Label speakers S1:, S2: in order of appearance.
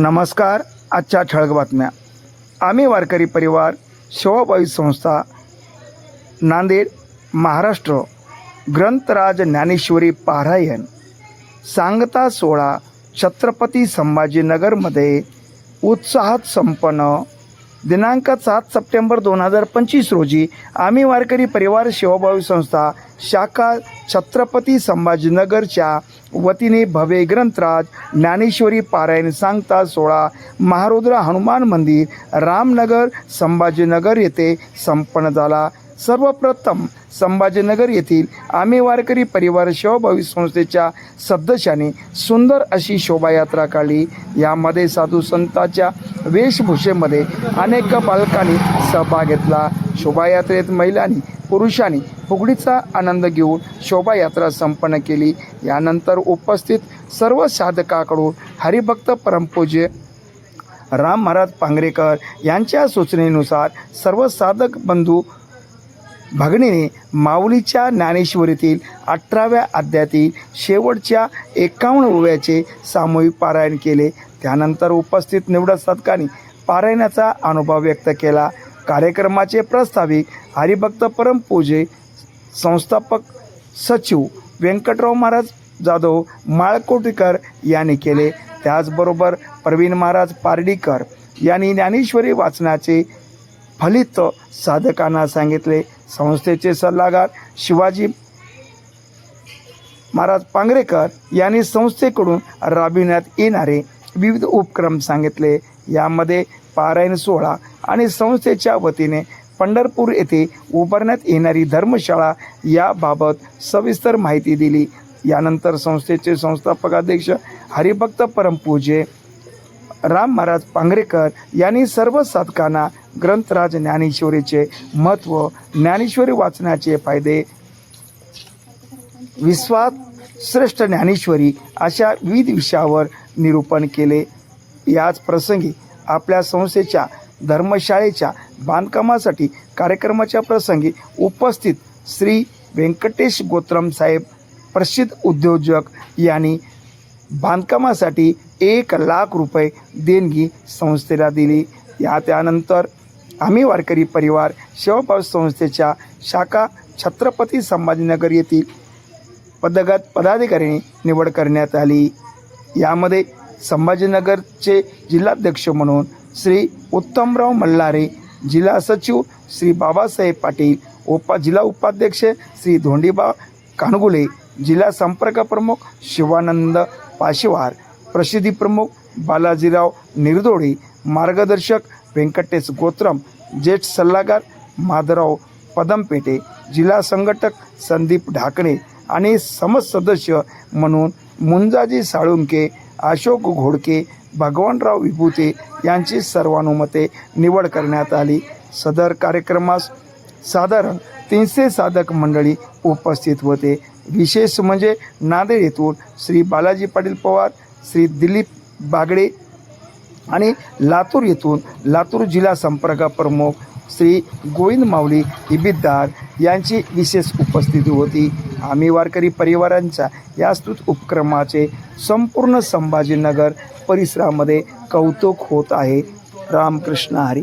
S1: नमस्कार आजच्या ठळक बातम्या. आम्ही वारकरी परिवार शिवबाई संस्था नांदेड महाराष्ट्र ग्रंथराज ज्ञानेश्वरी पारायण सांगता सोहळा छत्रपती संभाजीनगरमध्ये उत्साहात संपन्न दिनांक सात सप्टेंबर दोन हजार पंचवीस रोजी आम्ही वारकरी परिवार सेवाभावी संस्था शाखा छत्रपती संभाजीनगरच्या वतीने भव्य ग्रंथराज ज्ञानेश्वरी पारायण सांगता सोळा महारुद्र हनुमान मंदिर रामनगर संभाजीनगर येथे संपन्न झाला. सर्वप्रथम संभाजीनगर येथील आम्ही वारकरी परिवार शिवभावी संस्थेच्या सदस्यांनी सुंदर अशी शोभायात्रा काढली. यामध्ये साधू संतांच्या वेशभूषेमध्ये अनेक बालकांनी सहभाग घेतला. शोभायात्रेत महिलांनी पुरुषांनी फुगडीचा आनंद घेऊन शोभायात्रा संपन्न केली. यानंतर उपस्थित सर्व साधकाकडून हरिभक्त परमपूज्य राम महाराज पांगरेकर यांच्या सूचनेनुसार सर्व साधक बंधू भगणीने माऊलीच्या ज्ञानेश्वरीतील अठराव्या अध्यायातील शेवटच्या एकावन्न ओव्याचे सामूहिक पारायण केले. त्यानंतर उपस्थित निवडक साधकांनी पारायणाचा अनुभव व्यक्त केला. कार्यक्रमाचे प्रस्ताविक हरिभक्त परमपूजे संस्थापक सचिव व्यंकटराव महाराज जाधव माळकोटीकर यांनी केले. त्याचबरोबर प्रवीण महाराज पारडीकर यांनी ज्ञानेश्वरी वाचनाचे फलित साधकांना सांगितले. संस्थेचे सल्लागार शिवाजी महाराज पांगरेकर यांनी संस्थेकडून राबविण्यात येणारे विविध उपक्रम सांगितले. यामध्ये पारायण सोहळा आणि संस्थेच्या वतीने पंढरपूर येथे उभारण्यात येणारी धर्मशाळा याबाबत सविस्तर माहिती दिली. यानंतर संस्थेचे संस्थापक अध्यक्ष हरिभक्त परमपूजे राम महाराज पांगरेकर यांनी सर्व साधकांना ग्रंथराज ज्ञानेश्वरीचे महत्त्व ज्ञानेश्वरी वाचनाचे फायदे विश्वात श्रेष्ठ ज्ञानेश्वरी अशा विविध विषयावर निरूपण केले. याच प्रसंगी आपल्या संस्थेच्या धर्मशाळेच्या बांधकामासाठी कार्यक्रमाच्या प्रसंगी उपस्थित श्री व्यंकटेश गोत्रम साहेब प्रसिद्ध उद्योजक यांनी बांधकामासाठी एक लाख रुपये देणगी संस्थेला दिली. या त्यानंतर आम्ही वारकरी परिवार शिवपाव संस्थेच्या शाखा छत्रपती संभाजीनगर येथील पदगत पदाधिकाऱ्यांनी निवड करण्यात आली. यामध्ये संभाजीनगरचे जिल्हाध्यक्ष म्हणून श्री उत्तमराव मल्हारे जिल्हा सचिव श्री बाबासाहेब पाटील उपा जिल्हा उपाध्यक्ष श्री धोंडीबा कानगुले जिल्हा संपर्क प्रमुख शिवानंद पाशिवार प्रसिद्धी प्रमुख बालाजीराव निर्दोडी मार्गदर्शक व्यंकटेश गोत्रम जेठ सल्लागार माधवराव पदमपेटे जिल्हा संघटक संदीप ढाकणे आणि समज सदस्य म्हणून मुंजाजी साळुंके अशोक घोडके भगवानराव विभूते यांची सर्वानुमते निवड करण्यात आली. सदर कार्यक्रमास साधारण तीनशे साधक मंडळी उपस्थित होते. विशेष म्हणजे नांदेड येथून श्री बालाजी पाटील पवार श्री दिलीप बागडे आणि लातूर येथून लातूर जिल्हा संपर्क प्रमुख श्री गोविंद माऊली इबिद्दार यांची विशेष उपस्थिती होती. आम्ही वारकरी परिवारांच्या या स्तुत उपक्रमाचे संपूर्ण संभाजीनगर परिसरामध्ये कौतुक होत आहे. रामकृष्ण हरी.